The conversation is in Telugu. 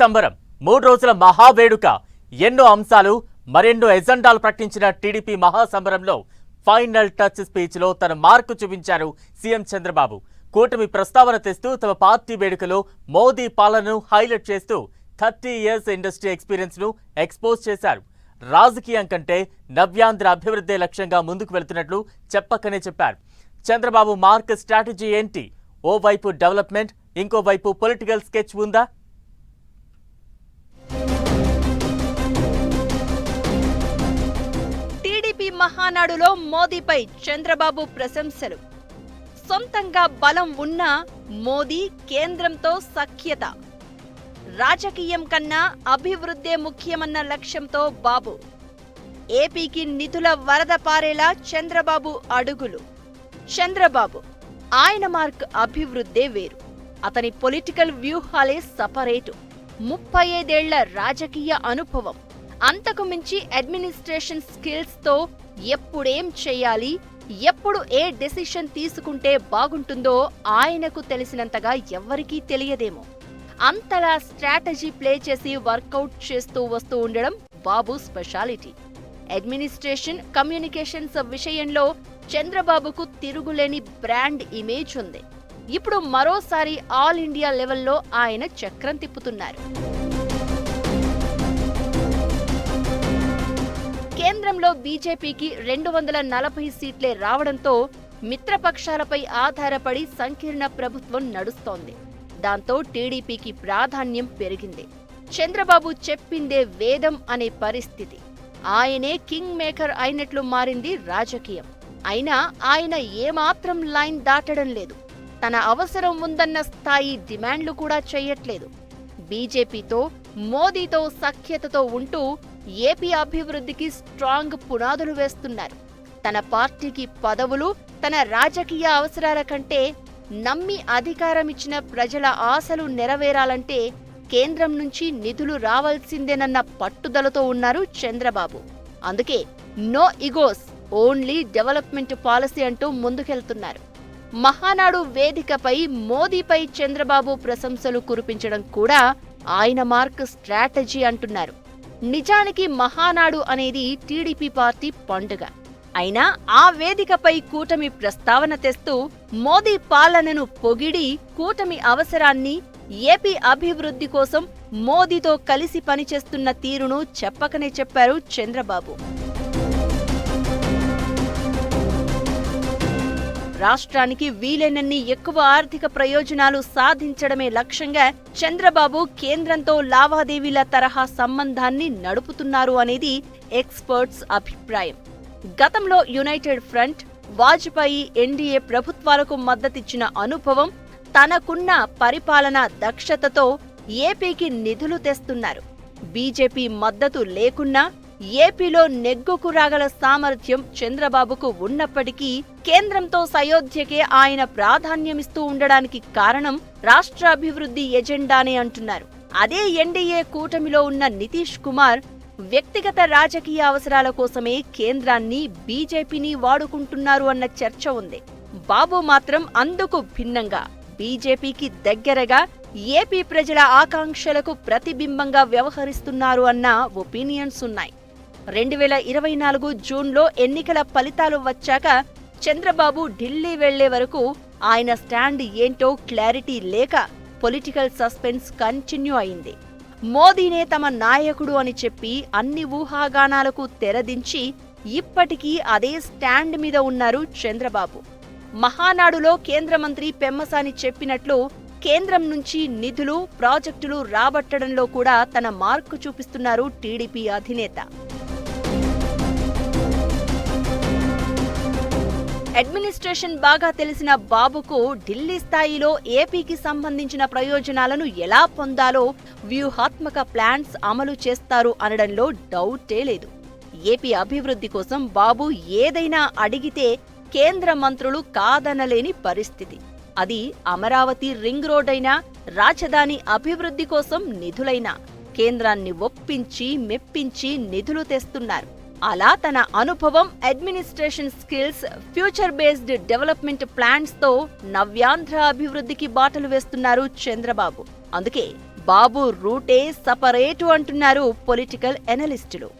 సంబరం. మూడు రోజుల మహావేడుక. ఎన్నో అంశాలు మరెన్నో ఎజెండాలు ప్రకటించిన టీడీపీ మహాసంబరంలో ఫైనల్ టచ్ స్పీచ్లో తన మార్కు చూపించారు సీఎం చంద్రబాబు. కూటమి ప్రస్తావన తెస్తూ తమ పార్టీ వేడుకలో మోదీ పాలనను హైలైట్ చేస్తూ థర్టీ ఇయర్స్ ఇండస్ట్రీ ఎక్స్పీరియన్స్ను ఎక్స్పోజ్ చేశారు. రాజకీయం కంటే నవ్యాంధ్ర అభివృద్ధి లక్ష్యంగా ముందుకు వెళుతున్నట్లు చెప్పకనే చెప్పారు. చంద్రబాబు మార్క్ స్ట్రాటజీ ఏంటి? ఓవైపు డెవలప్మెంట్ ఇంకోవైపు పొలిటికల్ స్కెచ్ ఉందా? మహానాడులో మోదీపై చంద్రబాబు ప్రశంసలు. సొంతంగా బలం ఉన్నా మోదీ కేంద్రంతో సఖ్యత. రాజకీయం కన్నా అభివృద్ధే ముఖ్యమన్న లక్ష్యంతో బాబు. ఏపీకి నిధుల వరద పారేలా చంద్రబాబు అడుగులు. చంద్రబాబు ఆయన మార్క్ అభివృద్ధే వేరు. అతని పొలిటికల్ వ్యూహాలే సపరేటు. ముప్పై ఐదేళ్ళ రాజకీయ అనుభవం. అంతకు మించి అడ్మినిస్ట్రేషన్ స్కిల్స్తో ఎప్పుడేం చేయాలి? ఎప్పుడు ఏ డెసిషన్ తీసుకుంటే బాగుంటుందో ఆయనకు తెలిసినంతగా ఎవ్వరికీ తెలియదేమో. అంతలా స్ట్రాటజీ ప్లే చేసి వర్కౌట్ చేస్తూ వస్తూ ఉండడం బాబు స్పెషాలిటీ. అడ్మినిస్ట్రేషన్ కమ్యూనికేషన్స్ విషయంలో చంద్రబాబుకు తిరుగులేని బ్రాండ్ ఇమేజ్ ఉంది. ఇప్పుడు మరోసారి ఆల్ ఇండియా లెవెల్లో ఆయన చక్రం తిప్పుతున్నారు. కేంద్రంలో బీజేపీకి రెండు వందల నలభై సీట్లే రావడంతో మిత్రపక్షాలపై ఆధారపడి సంకీర్ణ ప్రభుత్వం నడుస్తోంది. దాంతో టీడీపీకి ప్రాధాన్యం పెరిగింది. చంద్రబాబు చెప్పిందే వేదం అనే పరిస్థితి. ఆయనే కింగ్ మేకర్ అయినట్లు మారింది రాజకీయం. అయినా ఆయన ఏమాత్రం లైన్ దాటడం లేదు. తన అవసరం ఉందన్న స్థాయి డిమాండ్లు కూడా చేయట్లేదు. బీజేపీతో మోదీతో సఖ్యతతో ఉంటూ ఏపీ అభివృద్ధికి స్ట్రాంగ్ పునాదులు వేస్తున్నారు. తన పార్టీకి పదవులు తన రాజకీయ అవసరాల కంటే నమ్మి అధికారమిచ్చిన ప్రజల ఆశలు నెరవేరాలంటే కేంద్రం నుంచి నిధులు రావాల్సిందేనన్న పట్టుదలతో ఉన్నారు చంద్రబాబు. అందుకే no egos only development policy అంటూ ముందుకెళ్తున్నారు. మహానాడు వేదికపై మోదీపై చంద్రబాబు ప్రశంసలు కురిపించడం కూడా ఆయన మార్క్ స్ట్రాటజీ అంటున్నారు. నిజానికి మహానాడు అనేది టీడీపీ పార్టీ పండుగ. అయినా ఆ వేదికపై కూటమి ప్రస్తావన తెస్తూ మోదీ పాలనను పొగిడి కూటమి అవసరాన్ని ఏపీ అభివృద్ధి కోసం మోదీతో కలిసి పనిచేస్తున్న తీరును చెప్పకనే చెప్పారు చంద్రబాబు. రాష్ట్రానికి వీలైనన్ని ఎక్కువ ఆర్థిక ప్రయోజనాలు సాధించడమే లక్ష్యంగా చంద్రబాబు కేంద్రంతో లావాదేవీల తరహా సంబంధాన్ని నడుపుతున్నారు అనేది ఎక్స్పర్ట్స్ అభిప్రాయం. గతంలో యునైటెడ్ ఫ్రంట్ వాజ్పేయి ఎన్డీఏ ప్రభుత్వాలకు మద్దతిచ్చిన అనుభవం తనకున్న పరిపాలనా దక్షతతో ఏపీకి నిధులు తెస్తున్నారు. బీజేపీ మద్దతు లేకున్నా ఏపీలో నెగ్గుకు రాగల సామర్థ్యం చంద్రబాబుకు ఉన్నప్పటికీ కేంద్రంతో సయోధ్యకే ఆయన ప్రాధాన్యమిస్తూ ఉండడానికి కారణం రాష్ట్రాభివృద్ధి ఎజెండానే అంటున్నారు. అదే ఎన్డీఏ కూటమిలో ఉన్న నితీష్ కుమార్ వ్యక్తిగత రాజకీయ అవసరాల కోసమే కేంద్రాన్ని బీజేపీని వాడుకుంటున్నారు అన్న చర్చ ఉంది. బాబు మాత్రం అందుకు భిన్నంగా బీజేపీకి దగ్గరగా ఏపీ ప్రజల ఆకాంక్షలకు ప్రతిబింబంగా వ్యవహరిస్తున్నారు అన్న ఒపీనియన్స్ ఉన్నాయి. రెండు వేల ఇరవై నాలుగు జూన్లో ఎన్నికల ఫలితాలు వచ్చాక చంద్రబాబు ఢిల్లీ వెళ్ళే వరకు ఆయన స్టాండ్ ఏంటో క్లారిటీ లేక పొలిటికల్ సస్పెన్స్ కంటిన్యూ అయింది. మోదీనే తమ నాయకుడు అని చెప్పి అన్ని ఊహాగానాలకు తెరదించి ఇప్పటికీ అదే స్టాండ్ మీద ఉన్నారు చంద్రబాబు. మహానాడులో కేంద్ర మంత్రి పెమ్మసాని చెప్పినట్లు కేంద్రం నుంచి నిధులు ప్రాజెక్టులు రాబట్టడంలో కూడా తన మార్కు చూపిస్తున్నారు టీడీపీ అధినేత. అడ్మినిస్ట్రేషన్ బాగా తెలిసిన బాబుకు ఢిల్లీ స్థాయిలో ఏపీకి సంబంధించిన ప్రయోజనాలను ఎలా పొందాలో వ్యూహాత్మక ప్లాన్స్ అమలు చేస్తారు అనడంలో డౌటే లేదు. ఏపీ అభివృద్ధి కోసం బాబు ఏదైనా అడిగితే కేంద్ర మంత్రులు కాదనలేని పరిస్థితి. అది అమరావతి రింగ్ రోడ్ అయినా రాజధాని అభివృద్ధి కోసం నిధులైనా కేంద్రాన్ని ఒప్పించి మెప్పించి నిధులు తెస్తున్నారు. అలా తన అనుభవం administration skills future based development ప్లాన్స్తో Navyandhra అభివృద్ధికి బాటలు వేస్తున్నారు చంద్రబాబు. అందుకే బాబు రూటే సపరేటు అంటున్నారు పొలిటికల్ ఎనలిస్టులు